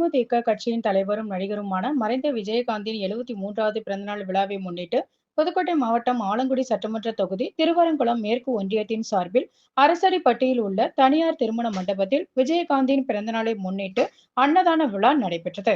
தேமுதிக கட்சியின் தலைவரும் நடிகருமான மறைந்த விஜயகாந்தின் எழுபத்தி மூன்றாவது பிறந்தநாள் விழாவை முன்னிட்டு புதுக்கோட்டை மாவட்டம் ஆலங்குடி சட்டமன்ற தொகுதி திருவரங்குளம் மேற்கு ஒன்றியத்தின் சார்பில் அரசடிப்பட்டியில் உள்ள தனியார் திருமண மண்டபத்தில் விஜயகாந்தின் பிறந்தநாளை முன்னிட்டு அன்னதான விழா நடைபெற்றது.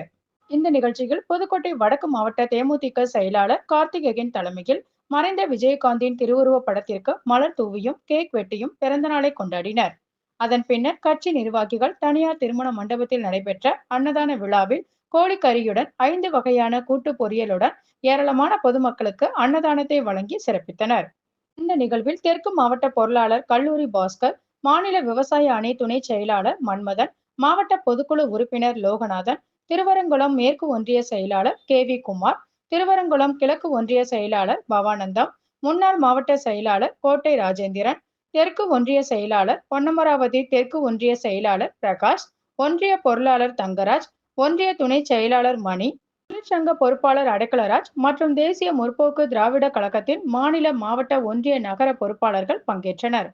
இந்த நிகழ்ச்சியில் புதுக்கோட்டை வடக்கு மாவட்ட தேமுதிக செயலாளர் கார்த்திகேயன் தலைமையில் மறைந்த விஜயகாந்தின் திருவுருவ படத்திற்கு மலர் தூவியும் கேக் வெட்டியும் பிறந்தநாளை கொண்டாடினர். அதன் பின்னர் கட்சி நிர்வாகிகள் தனியார் திருமண மண்டபத்தில் நடைபெற்ற அன்னதான விழாவில் கோழிக்கறியுடன் ஐந்து வகையான கூட்டு பொரியலுடன் ஏராளமான பொதுமக்களுக்கு அன்னதானத்தை வழங்கி சிறப்பித்தனர். இந்த நிகழ்வில் தெற்கு மாவட்ட பொருளாளர் கல்லூரி பாஸ்கர் மாநில விவசாய அணி துணை செயலாளர் மன்மதன் மாவட்ட பொதுக்குழு உறுப்பினர் லோகநாதன் திருவரங்குளம் மேற்கு ஒன்றிய செயலாளர் கே வி குமார் திருவரங்குளம் கிழக்கு ஒன்றிய செயலாளர் பவானந்தம் முன்னாள் மாவட்ட செயலாளர் கோட்டை ராஜேந்திரன் தெற்கு ஒன்றிய செயலாளர் பொன்னமராவதி தெற்கு ஒன்றிய செயலாளர் பிரகாஷ் ஒன்றிய பொருளாளர் தங்கராஜ் ஒன்றிய துணை செயலாளர் மணி தொழிற்சங்க பொறுப்பாளர் அடைக்கலராஜ் மற்றும் தேசிய முற்போக்கு திராவிட கழகத்தின் மாநில மாவட்ட ஒன்றிய நகர பொறுப்பாளர்கள் பங்கேற்றனர்.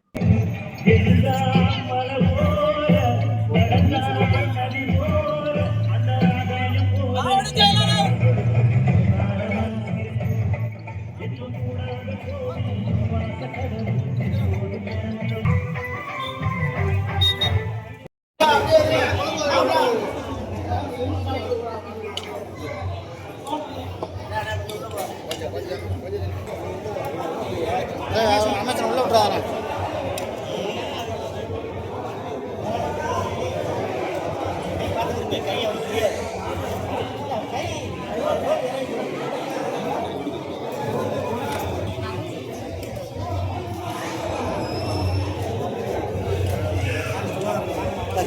அமைச்சர் உள்ள விட்டுறாங்க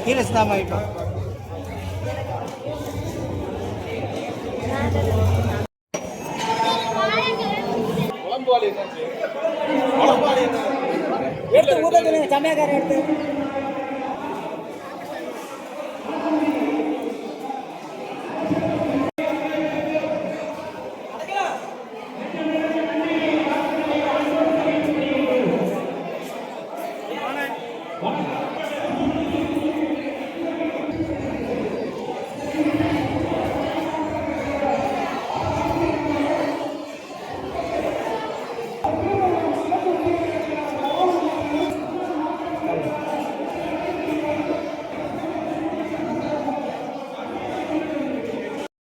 கீழே சுத்தாம ஆகிட்டோம் எடுத்து ஊட்ட சொல்லுங்க சமையக்காரன் எடுத்து.